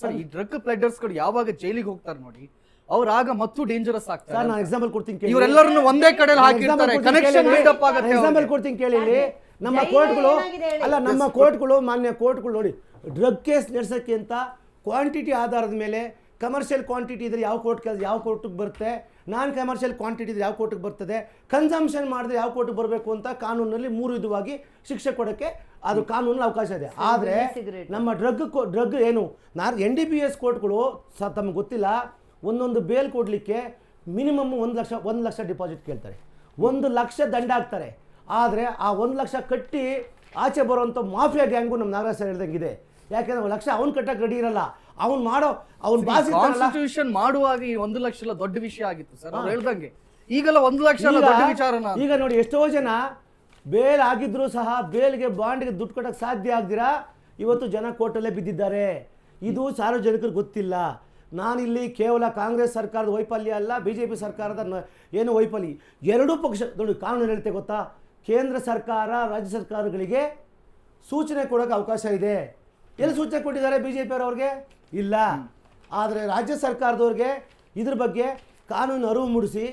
Sir ಈ drug ಪ್ಲೆಡರ್ಸ್ಗಳು ಯಾವಾಗ ಜೈಲಿಗೆ ಹೋಗ್ತಾರೆ ನೋಡಿ ಅವ್ರಾಗ ಆಗ ಮತ್ತು ಡೇಂಜರಸ್ ಸರ್ ಆಗ್ತಾರೆ ನಾನು ಎಕ್ಸಾಂಪಲ್ ಕೊಡ್ತೀನಿ ಕೇಳಿ. ಇವರೆಲ್ಲರನ್ನು ಒಂದೇ ಕಡೆ ಹಾಕಿರ್ತಾರೆ. ಕೊಡ್ತೀನಿ ಕನೆಕ್ಷನ್. ಬಿಲ್ಡಪ್ ಆಗುತ್ತೆ ಎಕ್ಸಾಂಪಲ್ ಕೊಡ್ತೀನಿ ಕೇಳಿ ಇಲ್ಲಿ. ನಮ್ಮ ಕೋರ್ಟ್ಗಳು ಅಲ್ಲ ನಮ್ಮ ಕೋರ್ಟ್ಗಳು ಮಾನ್ಯ ಕೋರ್ಟ್ಗಳು ನೋಡಿ ಡ್ರಗ್ ಕೇಸ್ ನಡೆಸೋಕ್ಕೆ ಅಂತ ಕ್ವಾಂಟಿಟಿ ಆಧಾರದ ಮೇಲೆ ಕಮರ್ಷಿಯಲ್ ಕ್ವಾಂಟಿಟಿ ಇದ್ರೆ ಯಾವ ಕೋರ್ಟ್ ಯಾವ ಕೋರ್ಟಿಗೆ ಬರುತ್ತೆ? ನಾನ್ ಕಮರ್ಷಿಯಲ್ ಕ್ವಾಂಟಿಟಿ ಇದ್ರೆ ಯಾವ ಕೋರ್ಟಿಗೆ ಬರ್ತದೆ? ಕನ್ಸಂಪ್ಷನ್ ಮಾಡಿದ್ರೆ ಯಾವ ಕೋರ್ಟಿಗೆ ಬರಬೇಕು ಅಂತ ಕಾನೂನಲ್ಲಿ ಮೂರು ವಿಧವಾಗಿ ಶಿಕ್ಷೆ ಕೊಡೋಕ್ಕೆ ಅದು ಕಾನೂನಲ್ಲಿ ಅವಕಾಶ ಇದೆ. ಆದರೆ ನಮ್ಮ ಡ್ರಗ್ ಡ್ರಗ್ ಏನು? ನಾನು ಎನ್ ಡಿ ಬಿ ಎಸ್ ಕೋರ್ಟ್ಗಳು ಸ ತಮಗೆ ಗೊತ್ತಿಲ್ಲ. ಒಂದೊಂದು ಬೇಲ್ ಕೊಡಲಿಕ್ಕೆ ಮಿನಿಮಮ್ ಒಂದು ಲಕ್ಷ ಒಂದು ಲಕ್ಷ ಡಿಪಾಸಿಟ್ ಕೇಳ್ತಾರೆ. ಒಂದು ಲಕ್ಷ ದಂಡ ಹಾಕ್ತಾರೆ. ಆದರೆ ಆ ಒಂದು ಲಕ್ಷ ಕಟ್ಟಿ ಆಚೆ ಬರುವಂಥ ಮಾಫಿಯಾ ಗ್ಯಾಂಗು ನಮ್ಮ ನಾಗರಾಜ್ ಸರ್ ಹೇಳ್ದಂಗಿದೆ ಯಾಕೆಂದ್ರೆ ಲಕ್ಷ ಅವ್ನು ಕಟ್ಟಕ್ಕೆ ರೆಡಿ ಇರಲ್ಲ. ಅವ್ನು ಮಾಡೋ ಅವ್ನು ಬಾಸಿ ಕಾನ್ಸ್ಟಿಟ್ಯೂಷನ್ ಮಾಡುವಾಗ ಈ ಒಂದು ಲಕ್ಷ ಎಲ್ಲ ದೊಡ್ಡ ವಿಷಯ ಆಗಿತ್ತು ಸರ್. ಅವ್ರು ಹೇಳ್ದಂಗೆ. ಈಗೆಲ್ಲ ಒಂದು ಲಕ್ಷ ಎಲ್ಲ ದೊಡ್ಡ ವಿಚಾರನ. ಈಗ ನೋಡಿ ಎಷ್ಟೋ ಜನ ಬೇಲ್ ಆಗಿದ್ರು ಸಹ ಬೇಲ್ಗೆ ಬಾಂಡ್ಗೆ ದುಡ್ಡು ಕೊಡೋಕ್ಕೆ ಸಾಧ್ಯ ಆಗ್ದಿರಾ? ಇವತ್ತು ಜನ ಕೋರ್ಟಲ್ಲೇ ಬಿದ್ದಿದ್ದಾರೆ. ಇದು ಸಾರ್ವಜನಿಕರಿಗೆ ಗೊತ್ತಿಲ್ಲ. ನಾನಿಲ್ಲಿ ಕೇವಲ ಕಾಂಗ್ರೆಸ್ ಸರ್ಕಾರದ ವೈಫಲ್ಯ ಅಲ್ಲ ಬಿ ಜೆ ಪಿ ಸರ್ಕಾರದ ಏನು ವೈಫಲ್ಯ? ಎರಡೂ ಪಕ್ಷ ನೋಡಿ ಕಾನೂನು ಹೇಳುತ್ತೆ ಗೊತ್ತಾ? ಕೇಂದ್ರ ಸರ್ಕಾರ ರಾಜ್ಯ ಸರ್ಕಾರಗಳಿಗೆ ಸೂಚನೆ ಕೊಡೋಕೆ ಅವಕಾಶ ಇದೆ. ಎಲ್ಲಿ ಸೂಚನೆ ಕೊಟ್ಟಿದ್ದಾರೆ ಬಿ ಜೆ ಪಿಯವ್ರವ್ರಿಗೆ ಇಲ್ಲ ಆದರೆ ರಾಜ್ಯ ಸರ್ಕಾರದವ್ರಿಗೆ ಇದ್ರ ಬಗ್ಗೆ ಕಾನೂನು ಅರಿವು ಮೂಡಿಸಿ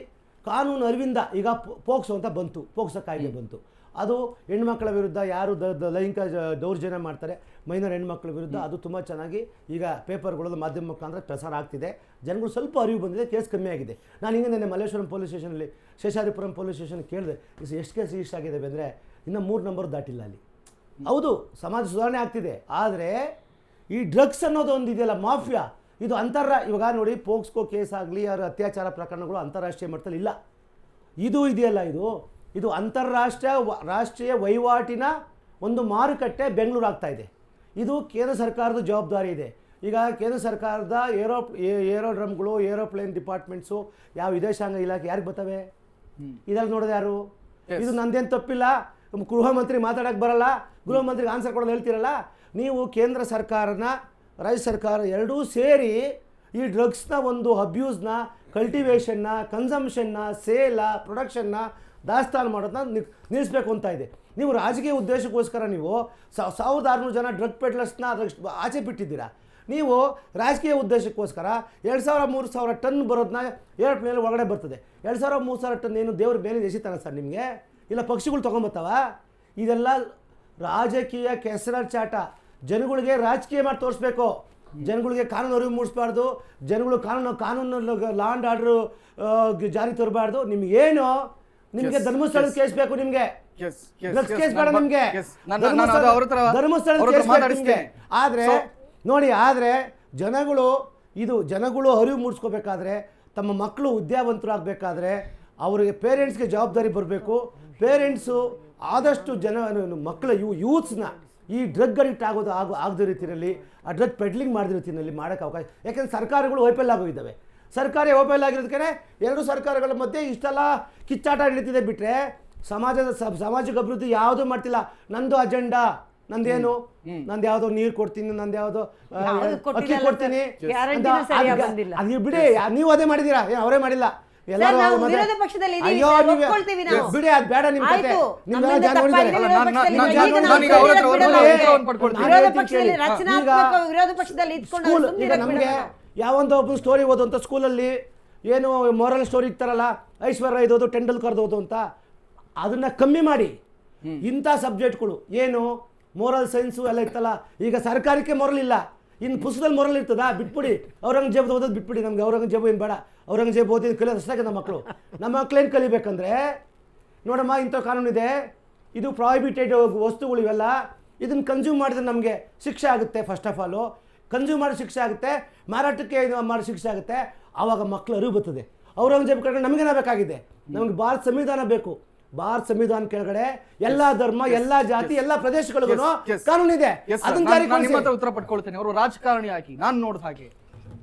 ಕಾನೂನು ಅರಿವಿಂದ ಈಗ ಪೋಕ್ಸೋ ಅಂತ ಬಂತು ಪೋಕ್ಸೋ ಕಾಯ್ದೆ ಬಂತು. ಅದು ಹೆಣ್ಮಕ್ಳ ವಿರುದ್ಧ ಯಾರು ದ ದ- ಲೈಂಗಿಕ ದೌರ್ಜನ್ಯ ಮಾಡ್ತಾರೆ ಮೈನರ್ ಹೆಣ್ಮಕ್ಳ ವಿರುದ್ಧ ಅದು ತುಂಬ ಚೆನ್ನಾಗಿ ಈಗ ಪೇಪರ್ಗಳಲ್ಲಿ ಮಾಧ್ಯಮ ಮುಖಾಂತರ ಪ್ರಸಾರ ಆಗ್ತಿದೆ. ಜನಗಳು ಸ್ವಲ್ಪ ಅರಿವು ಬಂದಿದೆ ಕೇಸ್ ಕಮ್ಮಿ ಆಗಿದೆ. ನಾನು ಹಿಂಗೆ ನೆನ್ನೆ ಮಲ್ಲೇಶ್ವರಂ ಪೊಲೀಸ್ ಸ್ಟೇಷನಲ್ಲಿ ಶೇಷಾರಿಪುರಂ ಪೊಲೀಸ್ ಸ್ಟೇಷನ್ ಕೇಳಿದೆ ಎಷ್ಟು ಕೇಸ್ ರಿಜಿಸ್ಟರ್ ಆಗಿದೆ ಅಂದರೆ ಇನ್ನು ಮೂರು ನಂಬರ್ ದಾಟಿಲ್ಲ ಅಲ್ಲಿ. ಹೌದು ಸಮಾಜ ಸುಧಾರಣೆ ಆಗ್ತಿದೆ ಆದರೆ ಈ ಡ್ರಗ್ಸ್ ಅನ್ನೋದು ಒಂದು ಇದೆಯಲ್ಲ ಮಾಫಿಯಾ. ಇದು ಅಂತರ ಇವಾಗ ನೋಡಿ ಪೋಕ್ಸ್ಕೋ ಕೇಸ್ ಆಗಲಿ ಅವರ ಅತ್ಯಾಚಾರ ಪ್ರಕರಣಗಳು ಅಂತಾರಾಷ್ಟ್ರೀಯ ಮಟ್ಟದಲ್ಲಿ ಇಲ್ಲ. ಇದು ಇದೆಯಲ್ಲ ಇದು? ಇದು ಅಂತಾರಾಷ್ಟ್ರೀಯ ರಾಷ್ಟ್ರೀಯ ವಹಿವಾಟಿನ ಒಂದು ಮಾರುಕಟ್ಟೆ ಬೆಂಗಳೂರು ಆಗ್ತಾ ಇದೆ. ಇದು ಕೇಂದ್ರ ಸರ್ಕಾರದ ಜವಾಬ್ದಾರಿ ಇದೆ. ಈಗ ಕೇಂದ್ರ ಸರ್ಕಾರದ ಏರೋ ಏರೋಡ್ರಮ್ಗಳು ಏರೋಪ್ಲೇನ್ ಡಿಪಾರ್ಟ್ಮೆಂಟ್ಸು ಯಾವ ವಿದೇಶಾಂಗ ಇಲಾಖೆ ಯಾರಿಗೆ ಬರ್ತವೆ? ಇದ್ರಲ್ಲಿ ನೋಡೋದು ಯಾರು? ಇದು ನಂದೇನು ತಪ್ಪಿಲ್ಲ? ಗೃಹ ಮಂತ್ರಿ ಮಾತಾಡೋಕ್ಕೆ ಬರಲ್ಲ? ಗೃಹ ಮಂತ್ರಿಗೆ ಆನ್ಸರ್ ಕೊಡೋದು ಹೇಳ್ತೀರಲ್ಲ? ನೀವು ಕೇಂದ್ರ ಸರ್ಕಾರನ ರಾಜ್ಯ ಸರ್ಕಾರ ಎರಡೂ ಸೇರಿ ಈ ಡ್ರಗ್ಸ್ನ ಒಂದು ಅಬ್ಯೂಸ್ನ ಕಲ್ಟಿವೇಷನ್ನ ಕನ್ಸಂಪ್ಷನ್ನ ಸೇಲ ಪ್ರೊಡಕ್ಷನ್ನ ದಾಸ್ತಾನು ಮಾಡೋದನ್ನ ನಿಲ್ಲಿಸ್ಬೇಕು ಅಂತ ಇದೆ. ನೀವು ರಾಜಕೀಯ ಉದ್ದೇಶಕ್ಕೋಸ್ಕರ ನೀವು ಸಾವಿರದ ಆರುನೂರು ಜನ ಡ್ರಗ್ ಪೆಡ್ಲರ್ಸ್ನ ಅದ್ರಷ್ಟು ಆಚೆ ಬಿಟ್ಟಿದ್ದೀರಾ. ನೀವು ರಾಜಕೀಯ ಉದ್ದೇಶಕ್ಕೋಸ್ಕರ ಎರಡು ಸಾವಿರ ಮೂರು ಸಾವಿರ ಟನ್ ಬರೋದನ್ನ ಏರೋಪ್ಲೇನಲ್ಲಿ ಒಳಗಡೆ ಬರ್ತದೆ. ಎರಡು ಸಾವಿರ ಮೂರು ಸಾವಿರ ಟನ್ ಏನು ದೇವ್ರ ಮೇಲೆ ಎಸಿತಾನೆ ಸರ್ ನಿಮಗೆ? ಇಲ್ಲ ಪಕ್ಷಿಗಳು ತೊಗೊಂಬರ್ತಾವ ಇದೆಲ್ಲ ರಾಜಕೀಯ ಕೆಸರಾಚಾಟ. ಜನಗಳಿಗೆ ರಾಜಕೀಯ ಮಾಡಿ ತೋರಿಸ್ಬೇಕು. ಜನಗಳಿಗೆ ಕಾನೂನು ಅರಿವು ಮೂಡಿಸ್ಬಾರ್ದು. ಜನಗಳು ಕಾನೂನು ಕಾನೂನು ಲಾ ಆ್ಯಂಡ್ ಆರ್ಡ್ರು ಜಾರಿ ತರಬಾರ್ದು. ನಿಮ್ಗೇನು ನಿಮಗೆ ಧರ್ಮಸ್ಥಳ ಧರ್ಮಸ್ಥಳದ ಕೇಸ್ ಬೇಕು ನಿಮಗೆ. ಕೇಸ್ ಬೇಡ ನಿಮಗೆ. ಧರ್ಮಸ್ಥಳದ ಕೇಸ್. ಆದ್ರೆ ನೋಡಿ ಆದರೆ ಜನಗಳು ಇದು ಜನಗಳು ಅರಿವು ಮೂಡಿಸ್ಕೋಬೇಕಾದ್ರೆ ತಮ್ಮ ಮಕ್ಕಳು ವಿದ್ಯಾವಂತರಾಗಬೇಕಾದ್ರೆ ಅವರಿಗೆ ಪೇರೆಂಟ್ಸ್ಗೆ ಜವಾಬ್ದಾರಿ ಬರಬೇಕು. ಪೇರೆಂಟ್ಸು ಆದಷ್ಟು ಜನ ಮಕ್ಕಳ ಯೂ ಯೂತ್ಸ್ನ ಈ ಡ್ರಗ್ ಅಡಿಕ್ಟ್ ಆಗೋದು ಆಗೋ ಆಗದ ರೀತಿಯಲ್ಲಿ ಆ ಡ್ರಗ್ ಪೆಡ್ಲಿಂಗ್ ಮಾಡಿದ ರೀತಿಯಲ್ಲಿ ಮಾಡೋಕ್ಕೆ ಅವಕಾಶ ಯಾಕೆಂದರೆ ಸರ್ಕಾರಗಳು ವೈಫಲ್ಯ ಆಗೋಗಿದ್ದಾವೆ. ಸರ್ಕಾರ ವೈಫಲ್ಯ ಆಗಿರೋದಕ್ಕೆ ಎರಡು ಸರ್ಕಾರಗಳ ಮಧ್ಯೆ ಇಷ್ಟೆಲ್ಲ ಕಿಚ್ಚಾಟ ನಡೀತಿದೆ ಬಿಟ್ಟರೆ ಸಮಾಜದ ಸಾಮಾಜಿಕ ಅಭಿವೃದ್ಧಿ ಯಾವುದೂ ಮಾಡ್ತಿಲ್ಲ. ನಂದು ಅಜೆಂಡಾ ನಂದೇನು? ನಂದು ಯಾವುದೋ ನೀರು ಕೊಡ್ತೀನಿ ನಂದು ಯಾವುದೋ ಅಕ್ಕಿ ಕೊಡ್ತೀನಿ. ಅದ್- ಬಿಡಿ ನೀವು ಅದೇ ಮಾಡಿದೀರಾ ಏನ್ ಅವರೇ ಮಾಡಿಲ್ಲ. ವಿರೋಧ ಪಕ್ಷದಲ್ಲಿ. ಬಿಡಿ ಅದು ನಿಮ್ ಕತೆ. ಜನ ನೋಡಿದ್ದಾರೆ. ನಮಗೆ. ಯಾವೊಂದು ಸ್ಟೋರಿ ಓದುವಂಥ ಸ್ಕೂಲಲ್ಲಿ ಏನು ಮೊರಲ್ ಸ್ಟೋರಿ ಇರ್ತಾರಲ್ಲ ಐಶ್ವರ್ಯ ಇದ್ದೋದು ಟೆಂಡಲ್ ಕರೆದೋದು ಅಂತ ಅದನ್ನ ಕಮ್ಮಿ ಮಾಡಿ. ಇಂಥ ಸಬ್ಜೆಕ್ಟ್ಗಳು ಏನು? ಮೋರಲ್ ಸೈನ್ಸು ಎಲ್ಲ ಇತ್ತಲ್ಲ ಈಗ ಸರ್ಕಾರಕ್ಕೆ ಮೊರಲ್ ಇಲ್ಲ. ಇನ್ನು ಪುಸ್ತಕದಲ್ಲಿ ಮೊರಲ್ ಇರ್ತದಾ? ಬಿಟ್ಬಿಡಿ. ಔರಂಗಜೇಬ್ ಓದೋದು ಬಿಟ್ಬಿಡಿ ನಮ್ಗೆ. ಔರಂಗಜೇಬ್ ಏನು ಬೇಡ. ಔರಂಗಜೇಬ್ ಓದಿದ ಕಲಿಯೋದು ಅಷ್ಟಾಗ ನಮ್ಮ ಮಕ್ಕಳು ನಮ್ಮ ಮಕ್ಳೇನು ಕಲಿಬೇಕಂದ್ರೆ, ನೋಡಮ್ಮ, ಇಂಥ ಕಾನೂನಿದೆ. ಇದು ಪ್ರಾಹಿಬಿಟೆಡ್ ವಸ್ತುಗಳು ಇವೆಲ್ಲ. ಇದನ್ನು ಕನ್ಸ್ಯೂಮ್ ಮಾಡಿದ್ರೆ ನಮಗೆ ಶಿಕ್ಷೆ ಆಗುತ್ತೆ ಫಸ್ಟ್ ಆಫ್ ಆಲು ಕನ್ಸ್ಯೂಮ್ ಮಾಡಿ ಶಿಕ್ಷೆ ಆಗುತ್ತೆ. ಮಾರಾಟಕ್ಕೆ ಇದು ಮಾಡೋ ಶಿಕ್ಷೆ ಆಗುತ್ತೆ. ಆವಾಗ ಮಕ್ಕಳು ಅರಿವು ಬರ್ತದೆ. ಔರಂಗಜೇಬ್ ಕಡೆ ನಮಗೇನ ಬೇಕಾಗಿದೆ ನಮಗೆ ಭಾರತ ಸಂವಿಧಾನ ಬೇಕು. ಭಾರತ ಸಂವಿಧಾನ ಕೆಳಗಡೆ ಎಲ್ಲಾ ಧರ್ಮ ಎಲ್ಲಾ ಜಾತಿ ಎಲ್ಲಾ ಪ್ರದೇಶಗಳಿಗೂ. ಕಾನೂನಿದೆ. ಅದನ್ನ ಉತ್ತರ ಪಡ್ಕೊಳ್ತೇನೆ. ಅವರು ರಾಜಕಾರಣಿ ಹಾಕಿ ನಾನು ನೋಡಿದ ಹಾಗೆ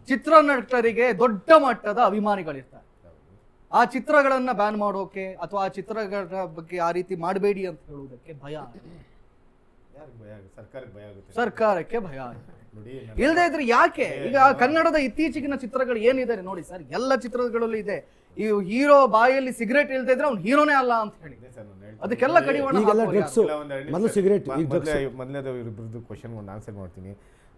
ಚಿತ್ರ ನಟರಿಗೆ ದೊಡ್ಡ ಮಟ್ಟದ ಅಭಿಮಾನಿಗಳಿರ್ತಾರೆ. ಆ ಚಿತ್ರಗಳನ್ನ ಬ್ಯಾನ್ ಮಾಡೋಕೆ ಅಥವಾ ಆ ಚಿತ್ರಗಳ ಬಗ್ಗೆ ಆ ರೀತಿ ಮಾಡಬೇಡಿ ಅಂತ ಹೇಳುವುದಕ್ಕೆ ಭಯ ಯಾರಿಗೆ ಭಯ ಆಗುತ್ತೆ? ಸರ್ಕಾರಕ್ಕೆ ಭಯ ಆಗುತ್ತೆ. ಸರ್ಕಾರಕ್ಕೆ ಭಯ ಆಗಿದೆ. ನೋಡಿ ಇಲ್ಲದೆ ಇದ್ರೆ ಯಾಕೆ? ಈಗ ಕನ್ನಡದ ಇತ್ತೀಚೆಗಿನ ಚಿತ್ರಗಳು ಏನಿದೆ ನೋಡಿ ಸರ್ ಎಲ್ಲ ಚಿತ್ರಗಳಲ್ಲೂ ಇದೆ. ಈ ಹೀರೋ ಬಾಯಲ್ಲಿ ಸಿಗರೇಟ್ ಇಲ್ದೇ ಇದ್ರೆ ಅವ್ನು ಹೀರೋನೇ ಅಲ್ಲ ಅಂತ ಹೇಳಿ. ಅದಕ್ಕೆಲ್ಲ ಕಡಿವಾಣ ಈಗೆಲ್ಲ? ಡ್ರಗ್ಸು. ಮೊದಲು ಸಿಗರೇಟ್ ಮೊದಲನೇದು ಇಬ್ಬರದ್ದು ಕ್ವಶನ್ ಒಂದು ಆನ್ಸರ್ ಮಾಡ್ತೀನಿ.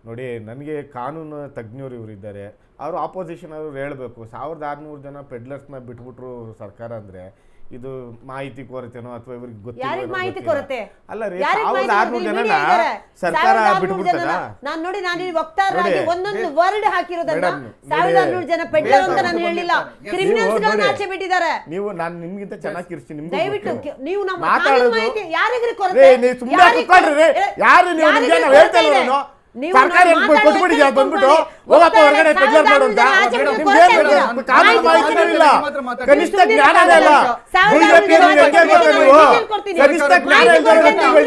ನೋಡಿ ನನಗೆ ಕಾನೂನು ತಜ್ಞರು ಇವರಿದ್ದಾರೆ ಅವರು ಆಪೋಸಿಷನ್ ಅವರು ಹೇಳಬೇಕು. ಸಾವಿರದ ಆರುನೂರು ಜನ ಪೆಡ್ಲರ್ಸ್ನ ಬಿಟ್ಬಿಟ್ರು ಸರ್ಕಾರ ಅಂದ್ರೆ ಇದು ಮಾಹಿತಿ ಕೊರತೆನೋ ಅಥವಾ ಇವ್ರಿಗೆ ಗೊತ್ತಿಲ್ಲ ಯಾರಿಗ್ ಮಾಹಿತಿ ಕೊರತೆ? ಅಲ್ಲ ರೀ ಯಾರಿಗ್ ಸಾವಿರದ ಮಾಹಿತಿ ಆರ್ನೂರು ಕೊರತೆ? ಜನನ? media ಇದ್ದಾರೆ. ಸರ್ಕಾರ ಸಾವಿರದ ಆರ್ನೂರು ಬಿಟ್ಬಿಡ್ತದ? ಜನನ. ನಾನ್ ನೋಡಿ ನಾನು ಇಲ್ಲಿ ವಕ್ತಾರರಾಗಿ ನೋಡಿ, ಒಂದೊಂದು ವರ್ಡ್ ಹಾಕಿರೋದನ್ನ ಮೇಡಮ್, ಸಾವಿರದ ನೋಡಿ, ಆರ್ನೂರು ಜನ ಪೆಡ್ಲರ್ ಅಂತ ನಾನು ಹೇಳಿಲ್ಲ. ಕ್ರಿಮಿನಲ್ಸ್ ನೀವು ಗಳನ್ನ ನೋಡಿ. ಆಚೆ ಬಿಟ್ಟಿದ್ದಾರೆ. ನೀವು ನಾನು ನಿಮ್ಗಿಂತ ಚೆನ್ನಾಗಿ ಇರ್ತೀನಿ ನಿಮ್ಗೂ ದಯವಿಟ್ಟು ಕೆ- ನೀವು ನಮ್ಮ ಮಾತಾಡೋದು- ಮಾಹಿತಿ ಯಾರಿಗ್ರಿ ಕೊರತೆ? ನೀವು ಸುಮ್ನೆ ಯಾರಿಗ್ ಕುತ್ಕೊಳ್ರಿ ಯಾರು ನೀವು ಯಾರಿಗ್ರಿ ನಿಮ್ಗೆ ನಾವು ಕೊರತೆ ಹೇಳ್ತಾ ಇದೆ? ಸರ್ಕಾರ ಕೊಟ್ಬಿಟ್ಟಿದ್ಯಾ ಬಂದ್ಬಿಟ್ಟು. ಹೋಗಪ್ಪ ಹೊರಗಡೆ ಸಾವಿರದ ಪೆಡ್ಲರ್ ಮಾಡು ಅಂತ. ಕಾನೂನು ಮಾಹಿತಿನೇ ಇಲ್ಲ ಕನಿಷ್ಠ ಜ್ಞಾನ ಇಲ್ಲ ಬಿಜೆಪಿ ಹೆಂಗೆ ನೀವು ಕನಿಷ್ಠ ಜ್ಞಾನ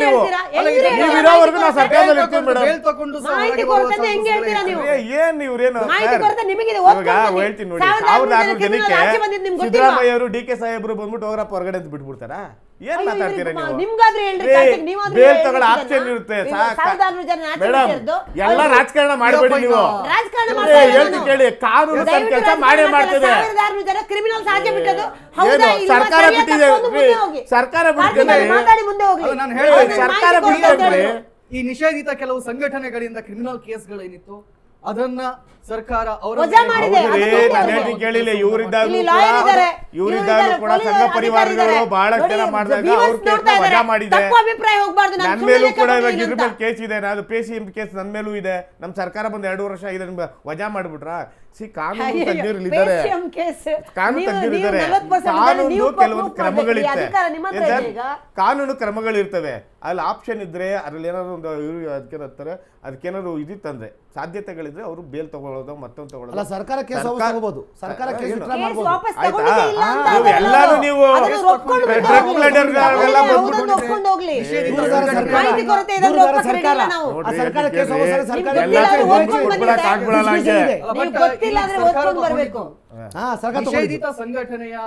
ನೀವು. ನೀವು ಇರೋವರೆಗೂ ನಾವು ಸರ್ಕಾರದಲ್ಲಿ ಇರ್ತೀವಿ ಮೇಡಮ್. ಏನ್ ಇವ್ರೇನು ಇವಾಗ ಹೇಳ್ತೀನಿ ನೋಡಿ ಸಾವಿರದ ಆರ್ನೂರು ಜನಕ್ಕೆ? ಸಿದ್ದರಾಮಯ್ಯ ಅವರು ಡಿ ಕೆ ಸಾಹೇಬ್ರು ಬಂದ್ಬಿಟ್ಟು ಹೋಗ್ರಪ್ಪ ಹೊರಗಡೆ ಅಂತ ಬಿಟ್ಬಿಡ್ತಾರ? ಏನ್ ಮಾತಾಡ್ತೀರಾ ನೀವು? ನಿಮ್ಗಾದ್ರೆ ಹೇಳ್ರಿ ಬೇಲ್ ತಗೊಳ್ಳೋ ಆಪ್ಷನ್ ಇರುತ್ತೆ ಜನ ಮೇಡಮ್ ಎಲ್ಲ ರಾಜಕಾರಣ ಮಾಡಬೇಡಿ ನೀವು. ರಾಜಕಾರಣ ಹೇಳ್ತೀನಿ. ಕೇಳಿ ಕಾನೂನು ತನ್ನ ಕೆಲಸ ಮಾಡೇ. ಮಾಡ್ತದೆ ಜನ ಬಿಟ್ಟದ್ದು. ಹೌದಾ ಸರ್ಕಾರ ಬಿಟ್ಟಿದೆ. ಸರ್ಕಾರ ಬಿಟ್ಟಿದೆ. ಮಾತಾಡಿ ಮುಂದೆ ಹೋಗ್ಲಿ. ನಾನು ಸರ್ಕಾರ ಬಿಟ್ಟಿದೆ ಈ ನಿಷೇಧಿತ ಕೆಲವು ಸಂಘಟನೆಗಳಿಂದ ಕ್ರಿಮಿನಲ್ ಕೇಸ್ಗಳೇನಿತ್ತು ಅದನ್ನ ಸರ್ಕಾರ ಅದು ಕೇಳಿಲ್ಲ ಇವರಿದ್ದಾಗಲೂ ಇಲ್ಲಿ ಕೂಡ ಸಂಘ ಪರಿವಾರಗಳು ಬಹಳಷ್ಟು. ಜನ ಮಾಡಿದಾಗ ವಜಾ ಮಾಡಿದೆ. ನನ್ನ ಮೇಲೂ ಕೂಡ ಇವಾಗ ಲೆಕ್ಕ ಇದ್ರ ಮೇಲೆ ಕೇಸ್ ಇದೆ. ನಾನು ಪಿ ಸಿ ಎಂ ಕೇಸ್ ನನ್ನ ಮೇಲೂ ಇದೆ. ನಮ್ಮ ಸರ್ಕಾರ ಬಂದು ಎರಡು ವರ್ಷ ಆಗಿದೆ ವಜಾ ಮಾಡ್ಬಿಟ್ರಾ? ಸಿ ಕಾನೂನು ತಜ್ಞರಲ್ಲಿದ್ದಾರೆ. ತಜ್ಞರು ಕೇಸ್. ಕಾನೂನು ನೀವು- ತಜ್ಞರು ನೀವು ಇದ್ದಾರೆ 40% ಕಾನೂನು ಕೆಲವೊಂದು. ಕ್ರಮಗಳಿರುತ್ತೆ ಅಧಿಕಾರ ನಿಮ್ಮ ಇದೆ ಈಗ. ಕಾನೂನು ಕ್ರಮಗಳಿರ್ತವೆ. ಅಲ್ಲಿ ಆಪ್ಷನ್ ಇದ್ರೆ ಅದ್ರಲ್ಲಿ ಏನಾದ್ರು ಒಂದು ಅದಕ್ಕೇನಾರ ಅದಕ್ಕೇನಂತಾರೆ ಅದಕ್ಕೇನಾದ್ರು ಇದಿತ್ತಂದ್ರೆ ಸಾಧ್ಯತೆಗಳಿದ್ರೆ ಅವರು ಬೇಲ್ ತಗೊಳ್ಳೋದು ಮತ್ತೊಂದು ತಗೊಳ್ಳೋದು. ಸರ್ಕಾರ ಕೇಸ್ ವಾಪಸ್ ಸರ್ಕಾರ ಕೇಸ್ ಎಲ್ಲಾರು ವಿತ್ಡ್ರಾ ಕೇಸ್ ವಾಪಸ್ ಆಯ್ತಾ? ಅಂತ ನೀವು ಎಲ್ಲಾನು ನೀವು ಅದನ್ನು ಒಪ್ಕೊಂಡು ಡ್ರಗ್ ಹೌದು, ಬಂದ್ಬಿಟ್ಟು ಸರ್ಕಾರ. ಕೇಸ್. ಆಗ್ಬಿಡಲ್ಲ ಹಂಗೆ. ಗೊತ್ತಿಲ್ಲ ಇಲ್ಲಿ ಅಂದ್ರೆ ಸರ್ಕಾರ ಓದ್ಕೊಂಡು ಬರ್ಬೇಕು ಹಾ ಸರ್ಕಾರ ತಗೊಂಡಿದ್ದು. ನಿಷೇಧಿತ ಸಂಘಟನೆಯ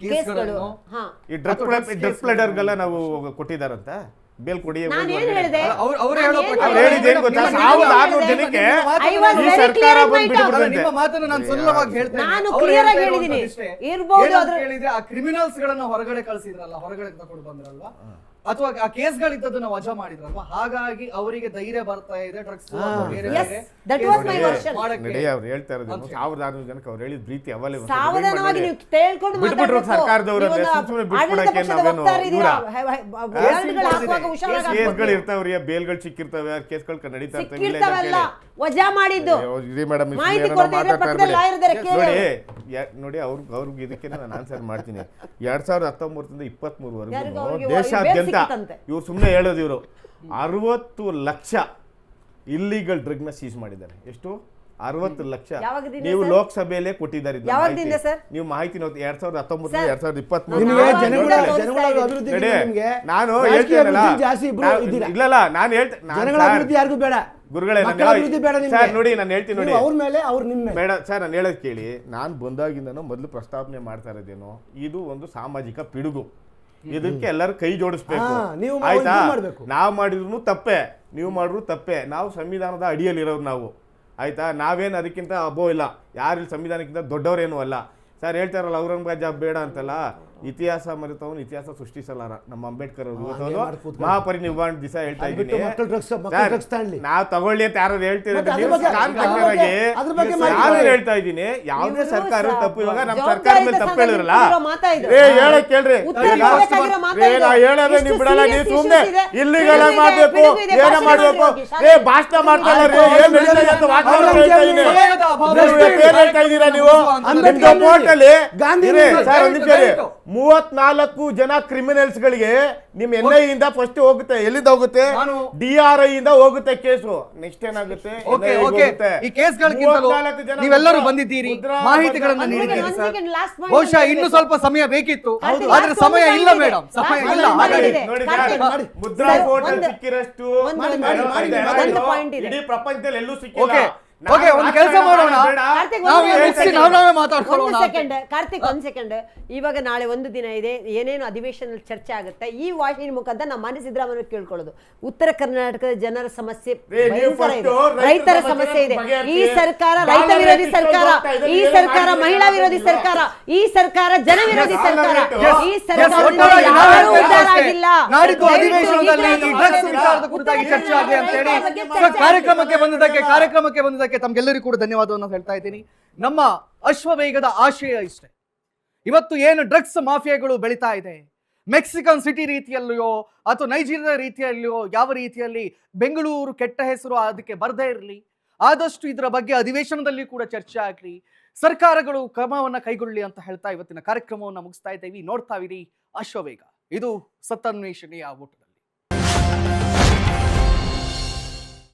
ಕೇಸ್ಗಳು ಕೇಸ್ಗಳನ್ನು ಹಾ ಈ ಡ್ರಗ್ ಅಥವಾ drugs ಡ್ರಗ್ case ಪ್ಲೇಡರ್ಗೆಲ್ಲ ನಾವು ಕೊಟ್ಟಿದಾರಂತ ಬೇಲ್ ಕೊಡಿ ನಾನು ಏನ್ ಹೊರಗಡೆ. ಹೇಳಿದೆ ಅಲ್ಲ, ಅವ್ರು- ಅವ್ರು ಹೇಳೋ ಪ್ರಕಾರ- ಅವ್ರು ಹೇಳಿದ್ದು ಏನ್ ಗೊತ್ತಾ ನಿಮ್ಮ ಸಾವಿರದ ಆರ್ನೂರು ಹೇಳಿದೆ. ಜನಕ್ಕೆ I was ಈ very ಸರ್ಕಾರ clear in my ಬಂದು talk. ಬಿಟ್ಬಿಡುತ್ತೆ ನಿಮ್ಮ ಮಾತನ್ನು ನಾನು ಸುಲಭವಾಗಿ ಹೇಳ್ತೇನೆ ನಾನು ಅವ್ರು clear ಆಗಿ ಹೇಳ್ತಾ ಹೇಳಿದ್ದೀನಿ. ಇರುವಂತದ್ದು ಇಷ್ಟೇ. ಇರ್ಬೋದು ಏನಂತ ಆದ್ರೆ- ಕೇಳಿದ್ರೆ ಆ ಕ್ರಿಮಿನಲ್ಸ್ ಗಳನ್ನ ಹೊರಗಡೆ ಕಳ್ಸಿದ್ರಲ್ಲ ಹೊರಗಡೆ ತಗೊಂಡು ಬಂದ್ರಲ್ವಾ ಅಥವಾ ಆ ಕೇಸ್ಗಳಿದ್ದದನ್ನ ವಜಾ ಮಾಡಿದ್ರಲ್ವಾ ಹಾಗಾಗಿ ಅವರಿಗೆ ಧೈರ್ಯ ಬರ್ತಾ ಇದೆ ಡ್ರಗ್ಸ್ ಬೇರೆ Yes, ಬೇರೆ that was my ಕೇಸ್ಗಳನ್ನ version. ಮಾಡಕ್ಕೆ. ನಡಿ ಅವ್ರು ಹೇಳ್ತಾ ಇರೋದು ಸಾವಿರದ ಆರ್ನೂರು ಜನಕ್ಕೆ ಅವ್ರು ಹೇಳಿದ ಪ್ರೀತಿ ಅವಲೇ ಒಂದು ಸಾವಧಾನವಾಗಿ ನೀವು ತೇಳ್ಕೊಂಡು ಬಿಟ್ಬಿಟ್ರು ಮಾತಾಡ್ಬೇಕು. ನೀವು ಸುಮ್ನೆ ಆಡಳಿತ ಪಕ್ಷದ ನಾವೇನು. ದೂರ. ಹೆ- ಹೆ- ವಜಾ ಮಾಡಿದ್ದು ಮೇಡಮ್ ಮಾಹಿತಿ ಕೊರತೆ ಇದ್ರೆ ಪಕ್ಕದಲ್ಲಿ lawyer ಇದ್ದಾರೆ, ಕೇಳಿ ನೋಡಿ ಯಾ- ನೋಡಿ ಅವ್ರಿಗೆ ಅವ್ರಿಗೆ ಇದಕ್ಕೆ ನಾನು ಆನ್ಸರ್ ಮಾಡ್ತೀನಿ ಎರಡ್ ಸಾವಿರದ ಹತ್ತೊಂಬತ್ತರಿಂದ ಇಪ್ಪತ್ತ್ ಯಾರಿಗೂ ಅವ್ರಿಗೆ ದೇಶಾದ್ಯಂತ ಬೇಲ್ ಸಿಕ್ಕಿತಂತೆ. ಇವ್ರು ಸುಮ್ಮನೆ ಹೇಳೋದು ಇವರು ಅರವತ್ತು ಲಕ್ಷ ಇಲ್ಲಿಗಲ್ ಡ್ರಗ್ನ ಸೀಸ್ ಮಾಡಿದ್ದಾರೆ ಎಷ್ಟು ಅರವತ್ತು ಲಕ್ಷ ಯಾವಾಗದಿಂದ ನೀವು ಸರ್? ಲೋಕಸಭೆಯಲ್ಲೇ ಕೊಟ್ಟಿದ್ದಾರೆ ಇದನ್ನ ಯಾವಾಗದಿಂದ ಮಾಹಿತಿ. ಸರ್? ನೀವು ಮಾಹಿತಿ ನೋಡಿ ಎರಡ್ ಸಾವಿರದ ಹತ್ತೊಂಬತ್ತು ಸರ್, ಎರಡ್ ಸಾವಿರದ ನಿಮ್ಗೆ ಜನಗಳ ತೋರಿಸ್ತಾ ಜನಗಳ ಇದ್ದೀನಿ. ಅಭಿವೃದ್ಧಿ ನಡಿ. ನಿಮ್ಗೆ ನಾನು ರಾಜಕೀಯ ಹೇಳ್ತೇನಲ್ಲ ಅಭಿವೃದ್ಧಿ ಜಾಸ್ತಿ ಇಬ್ರು ನಾವು- ಇದ್ದೀರಾ ಇಲ್ಲಲ್ಲ ನಾನು ಹೇಳ್ತೇನೆ ಜನಗಳ ಅಭಿವೃದ್ಧಿ ಯಾರಿಗೂ ಬೇಡ ಗುರುಗಳೇ ನಾನು ಮಕ್ಕಳ ಅಭಿವೃದ್ಧಿ ಬೇಡ ನಿಮ್ಗೆ. ಸರ್ ನೋಡಿ ನಾನು ಹೇಳ್ತೀನಿ ನೋಡಿ. ನೀವು ಅವ್ರ ಮೇಲೆ ಅವ್ರ ನಿಮ್ಮ ಮೇಲೆ. ಸರ್ ನಾನು ಹೇಳೋದು ಕೇಳಿ. ನಾನು ಬಂದಾಗಿಂದನೂ ಮೊದಲು ಪ್ರಸ್ತಾವನೆ ಮಾಡ್ತಾ ಇರೋದೇನು ಇದು ಒಂದು ಸಾಮಾಜಿಕ ಪಿಡುಗು. ಇದಕ್ಕೆ ಎಲ್ಲರೂ ಕೈ ಜೋಡಿಸ್ಬೇಕು. ಹಾ, ನೀವು ಮಾ- ಆಯ್ತಾ? ಇದು ಮಾಡ್ಬೇಕು. ನಾವು ಮಾಡಿದ್ರು ತಪ್ಪೆ. ನೀವು ಮಾಡಿದ್ರು ತಪ್ಪೆ. ನಾವು ಸಂವಿಧಾನದ ಅಡಿಯಲ್ಲಿರೋರು ನಾವು. ಆಯ್ತಾ? ನಾವೇನು ಅದಕ್ಕಿಂತ ಅಬೋ ಇಲ್ಲ. ಯಾರು ಇಲ್ಲಿ ಸಂವಿಧಾನಕ್ಕಿಂತ ದೊಡ್ಡವರೇನು ಅಲ್ಲ. ಸರ್ ಹೇಳ್ತಾರಲ್ಲ ಔರಂಗಜಾಬ್ ಬೇಡ ಅಂತಲ್ಲ. ಇತಿಹಾಸ ಮರೆತವನು ಇತಿಹಾಸ ಸೃಷ್ಟಿಸಲಾರ. ನಮ್ಮ ಅಂಬೇಡ್ಕರ್ ಅವರು. ಮಹಾಪರಿನಿರ್ವಾಣ ದಿವಸ ಹೇಳ್ತಾ ಇದ್ದೀನಿ. ನಾವು ತಗೊಳ್ಳಿ ಅಂತ ಯಾರು ಹೇಳ್ತೀರ. ಹೇಳ್ತಾ ಇದ್ದೀನಿ. ಯಾವುದೇ ಸರ್ಕಾರ ತಪ್ಪು ಇವಾಗ ನಮ್ಮ ಸರ್ಕಾರ ಮೇಲೆ ತಪ್ಪು ಹೇಳಿದ್ರಲ್ಲ. ಏ ಹೇಳಕ್ ಕೇಳ್ರಿ. ಹೇಳೋದೇ ನೀವು ಬಿಡಲ್ಲ ನೀವು ಸುಮ್ಮನೆ. ಇಲ್ಲಿಗೆಲ್ಲ ಮಾಡ್ಬೇಕು. ಏನೋ ಮಾಡ್ಬೇಕು ಏ ಭಾಷಣ ಮಾಡ್ತಾ ರೀ ಏನ್ ಹೇಳ್ತಾ ಇದ್ದೀರಾ ನೀವು? ಗಾಂಧಿ ಸರ್, ಒಂದ್. ಮೂವತ್ನಾಲ್ಕು ಜನ ಕ್ರಿಮಿನಲ್ಸ್ ಗಳಿಗೆ ನಿಮ್ ಎನ್ ಐ ಇಂದ ಫಸ್ಟ್ ಹೋಗುತ್ತೆ. ಎಲ್ಲಿಂದ ಹೋಗುತ್ತೆ? ನಾನು- ಡಿ ಆರ್ ಐ ಇಂದ ಹೋಗುತ್ತೆ ಕೇಸು. ನೆಕ್ಸ್ಟ್ ಏನಾಗುತ್ತೆ? Okay okay. ಈ ಕೇಸ್ಗಳಿಗಿಂತಲೂ ನೀವೆಲ್ಲರೂ ಬಂದಿದ್ದೀರಿ. ಮಾಹಿತಿಗಳನ್ನು ನೀಡಿದ್ದೀರಿ. ಸರ್ ಬಹುಶಃ ಇನ್ನು ಸ್ವಲ್ಪ ಸಮಯ ಬೇಕಿತ್ತು. ಆದ್ರೆ ಸಮಯ ಇಲ್ಲ ಮೇಡಮ್ ಸಮಯ ಇಲ್ಲ. ನೋಡಿ. ಮುದ್ರಾ ಫೋಟೋ ಸಿಕ್ಕಿರಷ್ಟು. ಇಡೀ ಪ್ರಪಂಚದಲ್ಲಿ ಎಲ್ಲೂ ಓಕೆ. ಸಿಕ್ಕಿಲ್ಲ Okay, ಒಂದು ಕೆಲಸ ಮಾಡೋಣ. ಕಾರ್ತಿಕ್, ನಾವು ಒಂದು ಮುಗಿಸಿ ನಾವು ನಾವೇ ಒಂದು ಸೆಕೆಂಡ್ ಕಾರ್ತಿಕ್ ಒಂದ್ ಸೆಕೆಂಡ್ ಇವಾಗ ನಾಳೆ ಒಂದು ದಿನ ಇದೆ. ಏನೇನು ಅಧಿವೇಶನದಲ್ಲಿ ಚರ್ಚೆ ಆಗುತ್ತೆ ಈ ವಾಹಿನಿ ಮುಖಾಂತರ ನಮ್ಮ ಮಾನ್ಯ ಸಿದ್ದರಾಮಯ್ಯ ಕೇಳ್ಕೊಳ್ಳೋದು. ಉತ್ತರ ಕರ್ನಾಟಕದ ಜನರ ಸಮಸ್ಯೆ ಏ, ನೀವು ಭಯಂಕರ ಇದೆ. ರೈತರ ರೈತರ ಸಮಸ್ಯೆ ಸಮಸ್ಯೆ ಇದೆ. ಬಗೆಹರಿಸಿ. ಈ ಸರ್ಕಾರ ರೈತ ವಿರೋಧಿ ರೇಟ್ ಸರ್ಕಾರ ಹೋಗ್ತಾ ಇದೆ, ಈ ಸರ್ಕಾರ ಮಹಿಳಾ ವಿರೋಧಿ. ಸರ್ಕಾರ ಈ ಸರ್ಕಾರ ಜನ ವಿರೋಧಿ ಸರ್ಕಾರ. ರೇಟು. ಈ ಸರ್ಕಾರ ಸರ್ಕಾರದಿಂದ ಒಟ್ಟಾರೆ ನಾವು ಹೇಳ್ತಾ ಉದ್ಧಾರ ಅಷ್ಟೇ. ಆಗಿಲ್ಲ ನಾಡಿದ್ದು ದಯವಿಟ್ಟು ಅಧಿವೇಶನದಲ್ಲಿ ಈ ಈ ಡ್ರಗ್ಸ್ ವಿಚಾರದ ಕುರಿತಾಗಿ ಚರ್ಚೆ ಆಗಲಿ ಸೊ ಕಾರ್ಯಕ್ರಮಕ್ಕೆ. ಬಂದಿದ್ದಕ್ಕೆ ಕಾರ್ಯಕ್ರಮಕ್ಕೆ ಬಂದಿದ್ದಕ್ಕೆ ತಮ್ಗೆಲ್ಲರಿಗೂ ಕೂಡ ಧನ್ಯವಾದವನ್ನು ಹೇಳ್ತಾ ಇದ್ದೀನಿ. ನಮ್ಮ ಅಶ್ವವೇಗದ ಆಶಯ ಇಷ್ಟೇ. ಇವತ್ತು ಏನು ಡ್ರಗ್ಸ್ ಮಾಫಿಯಾಗಳು ಬೆಳೀತಾ ಇದೆ? ಮೆಕ್ಸಿಕನ್ ಸಿಟಿ ರೀತಿಯಲ್ಲಿಯೋ ಅಥವಾ ನೈಜೀರಿಯಾ ರೀತಿಯಲ್ಲಿಯೋ ಯಾವ ರೀತಿಯಲ್ಲಿ ಬೆಂಗಳೂರು ಕೆಟ್ಟ ಹೆಸರು ಅದಕ್ಕೆ ಬರದೇ ಇರಲಿ? ಆದಷ್ಟು ಇದರ ಬಗ್ಗೆ ಅಧಿವೇಶನದಲ್ಲಿ ಕೂಡ ಚರ್ಚೆ ಆಗಲಿ. ಸರ್ಕಾರಗಳು ಕ್ರಮವನ್ನು ಕೈಗೊಳ್ಳಿ ಅಂತ ಹೇಳ್ತಾ ಇವತ್ತಿನ ಕಾರ್ಯಕ್ರಮವನ್ನು ಮುಗಿಸ್ತಾ ಇದ್ದೀವಿ. ನೋಡ್ತಾ ಇರಿ ಅಶ್ವವೇಗ ಇದು ಸತ್ತನ್ವೇಷಣೆಯ ಊಟದ